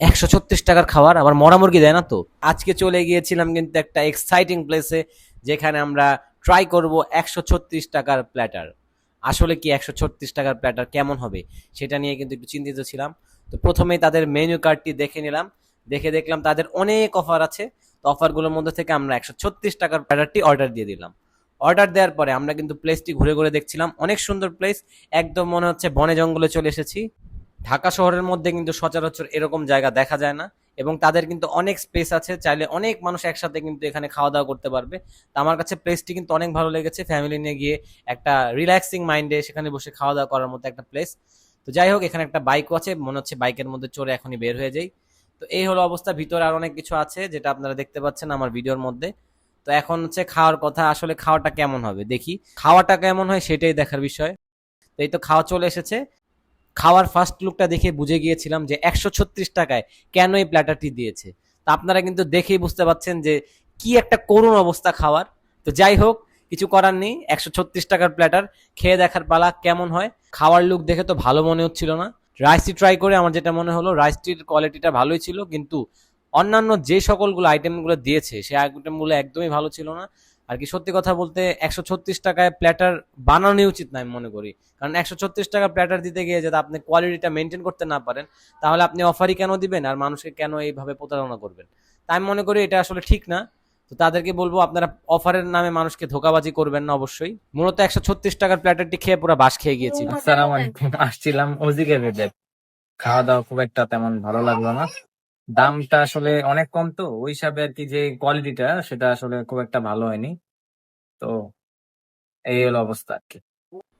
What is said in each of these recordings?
একশো ছত্রিশ টাকার খাবার, আবার মরা মুরগি দেয় না তো? আজকে চলে গিয়েছিলাম কিন্তু একটা এক্সাইটিং প্লেসে যেখানে আমরা ট্রাই করব একশো ছত্রিশ টাকার প্ল্যাটার আসলে কি একশো ছত্রিশ টাকার প্ল্যাটার কেমন হবে? সেটা নিয়ে কিন্তু একটু চিন্তিত ছিলাম। তো প্রথমেই তাদের মেনু কার্ডটি দেখে নিলাম। দেখে দেখলাম তাদের অনেক অফার আছে। তো অফারগুলোর মধ্যে থেকে আমরা একশো ছত্রিশ টাকার প্ল্যাটারটি অর্ডার দিয়ে দিলাম। অর্ডার দেওয়ার পরে আমরা কিন্তু প্লেসটি ঘুরে ঘুরে দেখছিলাম। অনেক সুন্দর প্লেস একদম মনে হচ্ছে বনে জঙ্গলে চলে এসেছি। ঢাকা শহরের মধ্যে কিন্তু সচরাচর এরকম জায়গা দেখা যায় না এবং তাদের কিন্তু অনেক স্পেস আছে, চাইলে অনেক মানুষ একসাথে কিন্তু এখানে খাওয়া দাওয়া করতে পারবে। তো আমার কাছে প্লেসটি কিন্তু অনেক ভালো লেগেছে ফ্যামিলি নিয়ে গিয়ে একটা রিল্যাক্সিং মাইন্ডে সেখানে বসে খাওয়া দাওয়া করার মতো একটা প্লেস তো যাই হোক, এখানে একটা বাইকও আছে, মনে হচ্ছে বাইকের মধ্যে চড়ে এখনই বের হয়ে যাই। তো এই হলো অবস্থা, ভিতরে আর অনেক কিছু আছে যেটা আপনারা দেখতে পাচ্ছেন আমার ভিডিওর মধ্যে। তো এখন হচ্ছে খাওয়ার কথা, আসলে খাওয়াটা কেমন হবে? দেখি, খাওয়াটা কেমন হয় সেটাই দেখার বিষয়। তো এই তো খাওয়া চলে এসেছে। খাওয়ার ফার্স্ট লুকটা দেখে বুঝে গিয়েছিলাম যে একশো ছত্রিশ টাকায় কেন এই প্ল্যাটারটি দিয়েছে। তা আপনারা কিন্তু দেখেই বুঝতে পারছেন যে কি একটা করুণ অবস্থা খাওয়ার। তো যাই হোক, কিছু করার নেই, একশো ছত্রিশ টাকার প্ল্যাটার খেয়ে দেখার পালা কেমন হয়? খাওয়ার লুক দেখে তো ভালো মনে হচ্ছিল না। রাইসটি ট্রাই করে আমার যেটা মনে হলো রাইসটির কোয়ালিটিটা ভালোই ছিল, কিন্তু অন্যান্য যে সকলগুলো আইটেমগুলো দিয়েছে সেই আইটেমগুলো একদমই ভালো ছিল না। আর কি সত্যি কথা বলতে একশো ছত্রিশ টাকায় প্ল্যাটার বানানোই উচিত না আমি মনে করি। কারণ একশো ছত্রিশ টাকা প্ল্যাটার দিতে গিয়ে যদি আপনি কোয়ালিটিটা মেনটেন করতে না পারেন, তাহলে আপনি অফারই কেন দিবেন আর মানুষকে কেন এইভাবে প্রতারণা করবেন? তাই আমি মনে করি এটা আসলে ঠিক না। তো তাদেরকে বলব, আপনারা অফারের নামে মানুষকে ধোকাবাজি করবেন না অবশ্যই। মূলত একশো ছত্রিশ টাকার প্ল্যাটারটি খেয়ে পুরো বাস খেয়ে গিয়েছি। আসছিলাম খাওয়া দাওয়া খুব একটা তেমন ভালো লাগল না। দামটা আসলে অনেক কম তো, ওই হিসাবে আর কি যে কোয়ালিটিটা সেটা আসলে খুব একটা ভালো হয়নি। তো এই হলো অবস্থা আর কি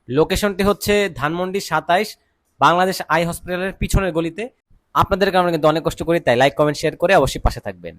লোকেশনটি হচ্ছে ধানমন্ডি সাতাইশ, বাংলাদেশ আই হসপিটালের পিছনের গলিতে। আপনাদের কারণে কিন্তু অনেক কষ্ট করি, তাই লাইক কমেন্ট শেয়ার করে অবশ্যই পাশে থাকবেন।